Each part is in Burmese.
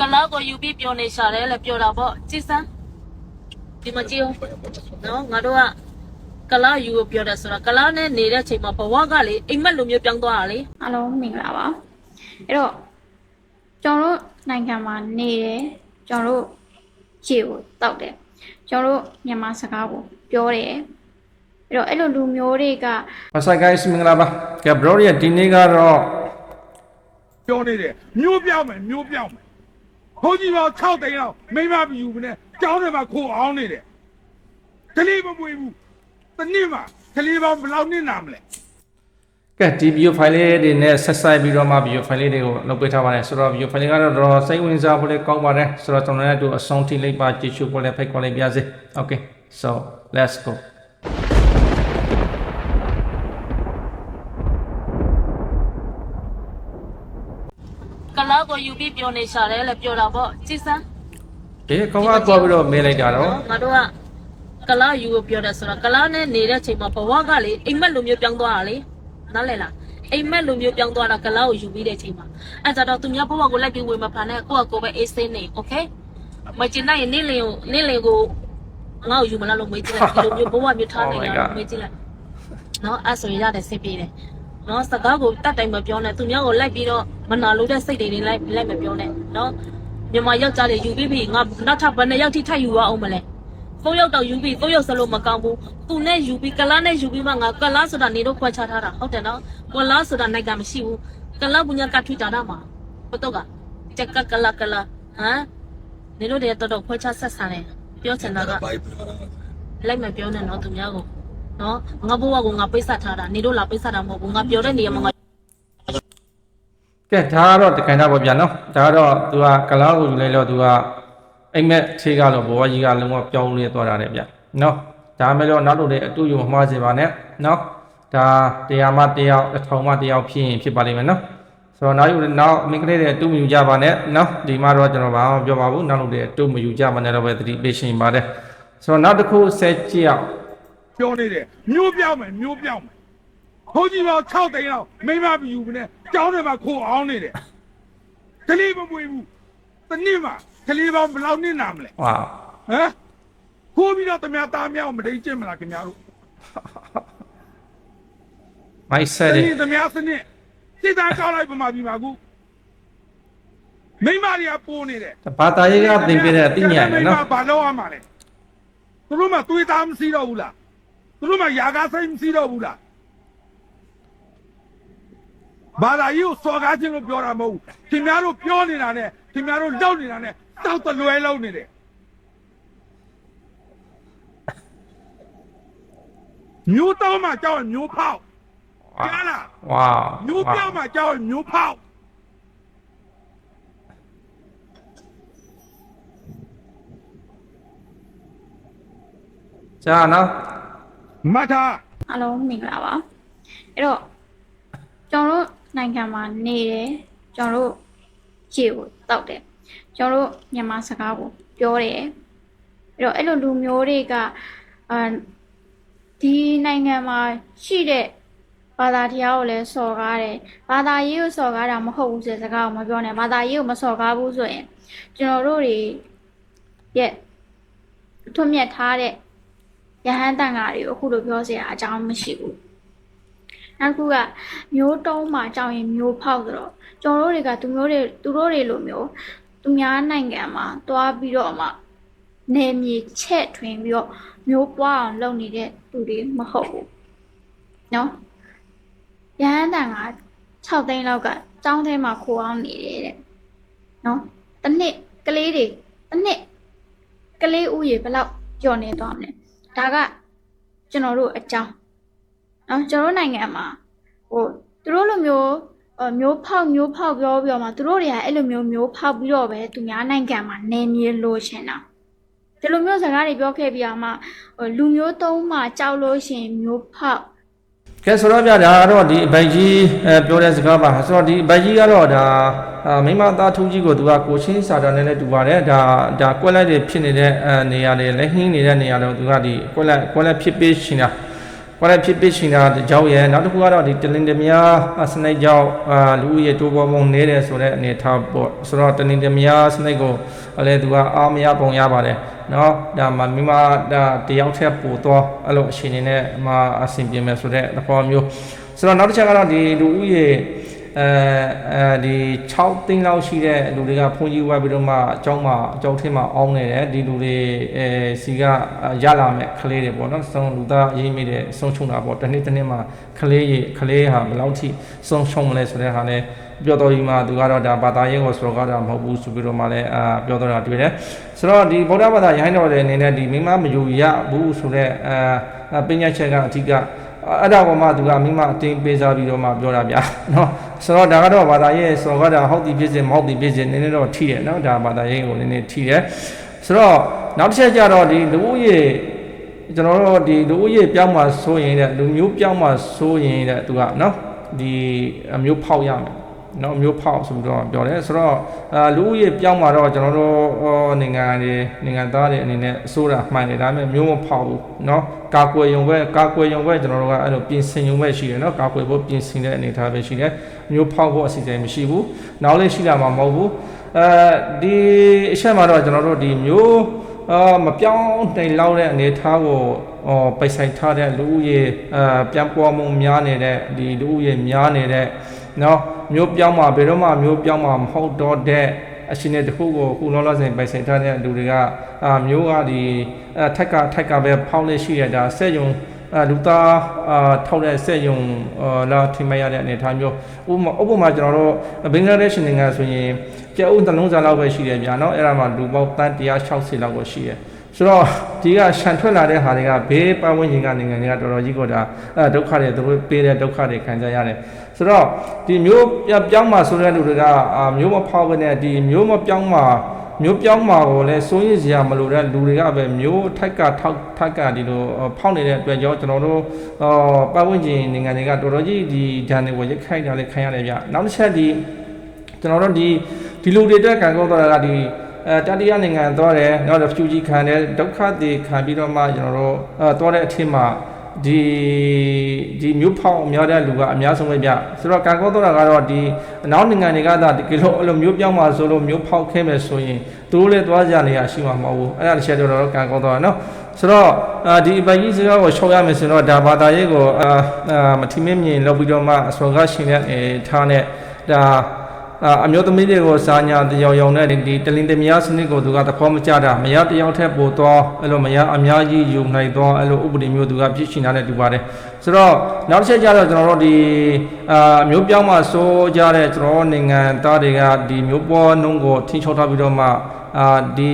ကလားကိုယူပြီးပြောနေရှာတယ်လေပြောတာပေါ့ကြည်စမ်းဒီမကြည့်ဘူးနော်ငါတို့ကကလားယူကိုပြောတယ်ဆိုတော့ကလားနဲ့နေတဲ့ချိန်မှာဘဝကလေအိမ်မက်လိုမျိုးပြောင်းသွားတာလေအားလုံးမင်္ဂလာပါအဲ့တော့ကျွန်တော်တို့နိုင်ငံမှာနေတယ်ကျွန်တော်တို့ခြေကိုတောက်တယ်ကျွန်တော်တို့မြန်မာစကားကိုပြောတယ်အဲ့တော့အဲ့လိုလူမျိုးတွေက What's up guys မင်္ဂလာပါကဲ bro ရဲ့ဒီနေ့ကတော့ပြောနေတယ်မျိုးပြောင်းမယ်မျိုးပြောင်းမယ် ဘုန်းကြီးပေါင်း6တိန်လောက်မိမမယူဘူးနဲ့ကျောင်းထဲမှာခိုးအောင်နေတယ်ကလေးမမွေးဘူးတစ်နေ့မှာကလေးပေါင်းဘယ်လောက်နစ်နာမလဲကဲဒီ video file လေးတွေနဲ့ဆက်ဆိုင်ပြီးတော့မှ video file လေးတွေကိုလုပ်ပေးထားပါတယ်ဆိုတော့ video file လေးကတော့တော့စိတ်ဝင်စားဖို့လေးကောင်းပါတယ်ဆိုတော့ကျွန်တော်လည်းအတူအဆုံးထိလိုက်ပါကြည့်ရှုဖို့လေးဖိတ်ခေါ်လိုက်ပါစေ okay so let's go ကလားကို ယူပြီးပြောနေရှာတယ်လေပြောတာပေါ့ကြည်စမ်း ဒီကောင်းကသွားပြီးတော့မေးလိုက်တာတော့ ငါတို့ကကလားယူကိုပြောတယ်ဆိုတော့ကလားနဲ့နေတဲ့ချိန်မှာဘဝကလေအိမ်မက်လိုမျိုးပြောင်းသွားတာလေနားလဲလားအိမ်မက်လိုမျိုးပြောင်းသွားတာကလားကိုယူပြီးတဲ့ချိန်မှာအဲကြတော့သူများဘဝကိုလိုက်ပြီးဝင်မဖန်နဲ့ကိုယ့်အကိုပဲအေးစင်းနေโอเคမကျင်နိုင်ရင်နေလင်ကိုနေလင်ကိုငါ့ကိုယူမလားလို့မေးကြည့်လိုက်ဒီလိုမျိုးဘဝမျိုးထားနေတာမေးကြည့်လိုက်နော်အဲ့ဆိုရင်ရတယ်စိတ်ပြေးတယ် နော်စကားကိုတတ်တိုင်မပြောနဲ့သူများကိုလိုက်ပြီးတော့မနာလို့တဲ့စိတ်တွေတွေလိုက်လိုက်မပြောနဲ့နော်မြန်မာယောက်ျားတွေယူပြီးပြီငါနောက်ထပ်ဘယ်နှစ်ယောက်ထိထပ်ယူရအောင်မလဲကိုရောက်တော့ယူပြီးကိုရောက်စလို့မကောင်းဘူးသူနဲ့ယူပြီးကလားနဲ့ယူပြီးမှငါကလားဆိုတာနေတော့ခွဲခြားထားတာဟုတ်တယ်နော်ကလားဆိုတာနိုင်ကမရှိဘူးကလားဘူးညာကထွေတာတာမှာဘတော့ကချက်ကကလားကလားဟမ်နေတို့တွေတော်တော်ခွဲခြားဆက်ဆံတယ်ပြောချင်တာကလိုက်မပြောနဲ့နော်သူများကို နော်ငါဘဝကငါပိတ်ဆက်ထားတာနေတို့လာပိတ်ဆက်တာမဟုတ်ဘူးငါပြောတဲ့နေရာမှာငါကဲဒါကတော့တခိုင်တာပေါ့ဗျာနော်ဒါကတော့သူကကလားကိုယူလိုက်တော့သူကအိမ်မက်သေးကတော့ဘဝကြီးကလုံးဝပြောင်းလဲသွားတာလေဗျာနော်ဒါမဲ့တော့နောက်လို့လည်းအတူယူမမှားစေပါနဲ့နော်ဒါတရားမှတရားအထောင်မှတရားဖြစ်ရင်ဖြစ်ပါလိမ့်မယ်နော်ဆိုတော့နောက်ယူနောက်မိန်းကလေးတွေအတူမယူကြပါနဲ့နော်ဒီမှာတော့ကျွန်တော်ဘာမှမပြောပါဘူးနောက်လို့လည်းအတူမယူကြပါနဲ့တော့ပဲသတိပေးရှင်ပါတယ်ဆိုတော့နောက်တစ်ခုဆက်ကြည့်အောင် ပြောနေတယ်မျိုးပြောင်းမယ်မျိုးပြောင်းမယ်ဘုန်းကြီးပေါင်း6တိန်လောက်မိမမယူဘူးနဲ့ကျောင်းထဲမှာခိုးအောင်နေတယ်ကလေးမမွေးဘူးတစ်နေ့မှာကလေးပေါင်းဘယ်လောက်နစ်နာမလဲဝါဟမ်ခိုးပြီးတော့တမန်သားမြောက်မတိတ်ကျင့်မလားခင်ဗျားတို့မိုက်ဆက်တတယ်နည်းသမားစနစ်စိတ်သားကောက်လိုက်ပမာပြီးမှာခုမိမတွေကပိုးနေတယ်ဘာသာရေးကသင်ပေးတဲ့အသိဉာဏ်နဲ့နော်ဘာလို့ရမှာလဲသူတို့မှသွေးသားမရှိတော့ဘူးလား သူတို့မှຢာကားစိတ်မရှိတော့ဘူးလားဘာသာရေးကိုစော်ကားခြင်းလို့ပြောတာမဟုတ်ဘူးခင်ဗျားတို့ပြောနေတာနဲ့ခင်ဗျားတို့လောက်နေတာနဲ့တောက်တလွဲလုံးနေတယ်မျိုးတော့မှကြောက်ရင်မျိုးဖောက်ကြားလားဝါမျိုးပြောင်းမှကြောက်ရင်မျိုးဖောက်ဂျာနော် မှတ်ထားအားလုံးမင်္ဂလာပါအဲ့တော့ကျွန်တော်တို့နိုင်ငံမှာနေတယ်ကျွန်တော်တို့ခြေကိုတောက်တယ်ကျွန်တော်တို့မြန်မာစကားကိုပြောတယ်အဲ့တော့အဲ့လိုလူမျိုးတွေကအာဒီနိုင်ငံမှာရှိတဲ့ဘာသာတရားကိုလည်းစော်ကားတယ်ဘာသာရေးကိုစော်ကားတာမဟုတ်ဘူးဆိုတဲ့စကားကိုမပြောနဲ့ဘာသာရေးကိုမစော်ကားဘူးဆိုရင်ကျွန်တော်တို့တွေရဲ့ထွတ်မြတ်ထားတဲ့ ရဟန်းတန်ဃာတွေကိုအခုလိုပြောเสียအကြောင်းမရှိဘူးနောက်တစ်ခုကမျိုးတုံးမှာကြောင်ရင်မျိုးဖောက်ဆိုတော့ကျွန်တော်တို့တွေကသူမျိုးတွေသူတို့တွေလိုမျိုးသူများနိုင်ငံမှာတွားပြီးတော့မှနေမြေချက်ထွင်ပြီးတော့မျိုးပွားအောင်လုပ်နေတဲ့သူတွေမဟုတ်ဘူးနော်ရဟန်းတန်ဃာ6သိန်းလောက်ကကျောင်းထဲမှာခိုးအောင်နေတယ်တဲ့နော်တစ်နှစ်ကလေးတွေတစ်နှစ်ကလေးဥယေဘယ်လောက်ကျော်နေသွားမလဲ ဒါကကျွန်တော်တို့အကြောင်းနော်ကျွန်တော်နိုင်ငံမှာဟိုသူတို့လိုမျိုးမျိုးဖောက်မျိုးဖောက်ပြောပြောမှသူတို့တွေကအဲ့လိုမျိုးမျိုးဖောက်ပြီးတော့ပဲသူများနိုင်ငံမှာနေမြေလိုချင်တာဒီလိုမျိုးစကားတွေပြောခဲ့ပြီးအောင်မှလူမျိုးသုံးမှကြောက်လို့ရှင်မျိုးဖောက် ကဲဆိုတော့ဗျာဒါကတော့ဒီအဘိုက်ကြီးအဲပြောတဲ့စကားပါဆိုတော့ဒီအဘိုက်ကြီးကတော့ဒါအာမိမသားထုံးကြီးကိုသူကကိုချင်းစာတာနဲ့လည်းတူပါတယ်ဒါဒါကွက်လိုက်တွေဖြစ်နေတဲ့အဲနေရာတွေလက်ဟင်းနေတဲ့နေရာတွေသူကဒီကွက်လိုက်ကွက်လိုက်ဖြစ်ပေးရှင်တာ ကွာလက်ဖြစ်ဖြစ်ရှင်တာတစ်ကြောင်းရဲ့နောက်တစ်ခုကတော့ဒီတလင်တမယာစနိတ်ကြောင့်အာလူဦးရေတိုးပေါ်ပုံနေတယ်ဆိုတဲ့အနေထားပေါ့ဆိုတော့တလင်တမယာစနိတ်ကိုအဲ့လေသူကအားမရပုံရပါတယ်နော်ဒါမှမိမဒါတယောက်ထက်ပိုတော့အဲ့လိုအရှင်နေနဲ့အမအဆင်ပြေမယ်ဆိုတဲ့သဘောမျိုးဆိုတော့နောက်တစ်ချက်ကတော့ဒီလူဦးရေ အဲအဲဒီ6သိန်းလောက်ရှိတဲ့လူတွေကဖုန်ကြီးဝက်ပြီးတော့မှအကြောင်းမှာအကြောင်းထင်းမှာအောင်းနေတယ်ဒီလူတွေအဲစီကရလာမဲ့ကလေးတွေပေါ့နော်ဆုံးလူသားအရေးမိတဲ့ဆုံးချုံတာပေါ့တစ်နေ့တစ်နေ့မှာကလေးရေကလေးဟာဘယ်လောက်ထိဆုံးချုံမလဲဆိုတဲ့ဟာနဲ့ပြောတော်ကြီးမှာသူကတော့ဒါဘာသာရေးကိုဆိုတော့ကတော့မဟုတ်ဘူးဆိုပြီးတော့မှလည်းအာပြောတော့တာတွေ့တယ်ဆိုတော့ဒီဗုဒ္ဓဘာသာရိုင်းတော်တဲ့အနေနဲ့ဒီမိမမယူရဘူးဆိုတဲ့အာပညာချက်ကအဓိက အဲ့ဒါပေါ်မှာသူကမိမအတင်းပေးစားပြီးတော့မှပြောတာဗျာနော်ဆိုတော့ဒါကတော့ဘာသာရေးဆိုတော့ဒါဟုတ်ဒီဖြစ်စေမဟုတ်ဒီဖြစ်စေနည်းနည်းတော့ထိတယ်နော်ဒါဘာသာရေးကိုနည်းနည်းထိတယ်ဆိုတော့နောက်တစ်ချက်ကျတော့ဒီလူဦးရေကျွန်တော်တို့ဒီလူဦးရေပြောင်းမှဆိုရင်တဲ့လူမျိုးပြောင်းမှဆိုရင်တဲ့သူကနော်ဒီအမျိုးဖောက်ရမယ် နော်အမျိုးဖောက်ဆိုပြီးတော့ပြောတယ်ဆိုတော့အာလူဦးရေပြောင်းမှတော့ကျွန်တော်တို့ဟောနိုင်ငံတွေနိုင်ငံသားတွေအနေနဲ့အစိုးရမှန်တယ်ဒါပေမဲ့မျိုးမဖောက်ဘူးနော်ကာကွယ်ရုံပဲကာကွယ်ရုံပဲကျွန်တော်တို့ကအဲ့လိုပြင်ဆင်ရုံပဲရှိတယ်နော်ကာကွယ်ဖို့ပြင်ဆင်တဲ့အနေအထားပဲရှိတယ်မျိုးဖောက်ဖို့အစီအစဉ်မရှိဘူးနောက်လည်းရှိလာမှာမဟုတ်ဘူးအဲဒီအချက်မှာတော့ကျွန်တော်တို့ဒီမျိုးအာမပြောင်းတိုင်လောက်တဲ့အနေအထားကိုအော်ပိတ်ဆိုင်ထားတဲ့လူဦးရေအာပြန်ပေါ်မှုများနေတဲ့ဒီလူဦးရေများနေတဲ့ နော်မျိုးပြောင်းမှာဘယ်တော့မှမျိုးပြောင်းမှာမဟုတ်တော့တဲ့အရှင်တဲ့တစ်ခုကိုအခုလောလောဆယ်ပိုင်ဆိုင်ထားတဲ့လူတွေကအာမျိုးကဒီအထက်ကထက်ကပဲဖောက်လက်ရှိရတာစက်ယုံအာလူသားအာထောက်တဲ့စက်ယုံအာလာထိမရတဲ့အနေအထားမျိုးဥပမာဥပမာကျွန်တော်တို့ဘင်္ဂလားဒေ့ရှ်နိုင်ငံဆိုရင်ကျဲဥနှလုံးစားလောက်ပဲရှိတယ်ဗျာနော်အဲ့ဒါမှလူပေါင်းတန်း160လောက်ကိုရှိတယ် ဆိုတော့ဒီကရှန်ထွက်လာတဲ့ဟာတွေကဘေးပတ်ဝန်းကျင်ကနိုင်ငံတွေကတော်တော်ကြီးကိုဒါအဲဒုက္ခတွေသူတို့ပေးတဲ့ဒုက္ခတွေခံကြရတယ်ဆိုတော့ဒီမျိုးပြောင်းမှာဆိုတဲ့လူတွေကအာမျိုးမဖောက်ကနေဒီမျိုးမပြောင်းမှာမျိုးပြောင်းမှာကိုလည်းစိုးရင်စရာမလိုတဲ့လူတွေကပဲမျိုးထိုက်ကထောက်ထိုက်ကဒီလိုဖောက်နေတဲ့အတွက်ကြောင့်ကျွန်တော်တို့အော်ပတ်ဝန်းကျင်နိုင်ငံတွေကတော်တော်ကြီးဒီဂျန်တွေကိုရိုက်ခိုက်တာလည်းခံရတယ်ဗျနောက်တစ်ချက်ဒီကျွန်တော်တို့ဒီဒီလူတွေအတွက်ကံကောင်းတော့တာကဒီ အဲတတိယနိုင်ငံသွားတယ်နောက်တော့ဖြူကြီးခံတယ်ဒုက္ခတွေခံပြီးတော့မှကျွန်တော်တို့အဲသွားတဲ့အထက်မှာဒီဒီမြို့ဖောက်အများတဲ့လူကအများဆုံးပဲဗျဆိုတော့ကံကောင်းတော့တာကတော့ဒီအနောက်နိုင်ငံတွေကသာဒီကိလိုအဲ့လိုမြို့ပြောင်းမှာဆိုလို့မြို့ဖောက်ခဲမယ်ဆိုရင်သူတို့လည်းသွားကြနေရရှိမှာမဟုတ်ဘူးအဲ့ဒါတစ်ချက်တော့တော့ကံကောင်းတော့တာနော်ဆိုတော့အာဒီအပိုင်ကြီးစကားကိုရှောက်ရမယ်ဆိုတော့ဒါဘာသာရေးကိုအာအာမထီမင်းမြင်လောက်ပြီးတော့မှအစောကရှင်တဲ့အနေထားနဲ့ဒါ အာအမျိုးသမီးတွေကိုစာညာတယောက်ယောက်နဲ့ဒီတလင်တမယာစနစ်ကိုသူကသဘောမကျတာမရတယောက်ထက်ပိုတော့အဲ့လိုမရအများကြီးယူနိုင်တော့အဲ့လိုဥပဒေမျိုးသူကဖြစ်ရှင်တာနဲ့တူပါတယ်ဆိုတော့နောက်တစ်ချက်ကျတော့ကျွန်တော်တို့ဒီအာမျိုးပြောင်းမှစိုးကြတဲ့ကျွန်တော်နိုင်ငံသားတွေကဒီမျိုးပေါ်နှုံးကိုထိန်းချုပ်ထားပြီးတော့မှအာဒီ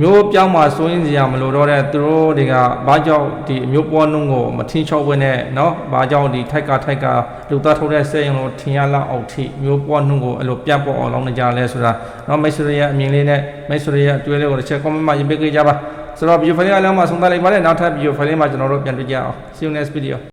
မျိုးပြောင်းမှစိုးရင်းစရာမလိုတော့တဲ့သူတို့တွေကဘာကြောင့်ဒီအမျိုးပေါ်နှုံးကိုမထင်းချောက်ဘဲနဲ့เนาะဘာကြောင့်ဒီထိုက်ကထိုက်ကလူသားထုတ်တဲ့စက်ရုံလို့ထင်ရလောက်အောင်ထိမျိုးပေါ်နှုံးကိုအဲ့လိုပြတ်ပေါ်အောင်လုပ်နေကြလဲဆိုတာเนาะမိတ်ဆွေရဲ့အမြင်လေးနဲ့မိတ်ဆွေရဲ့အတွေ့အလေးကိုတစ်ချက် comment မှာရေးပေးကြပါဆိုတော့ video file အလုံးမှာဆုံးသတ်လိုက်ပါတယ်နောက်ထပ် video file မှာကျွန်တော်တို့ပြန်တွေ့ကြအောင် see you next video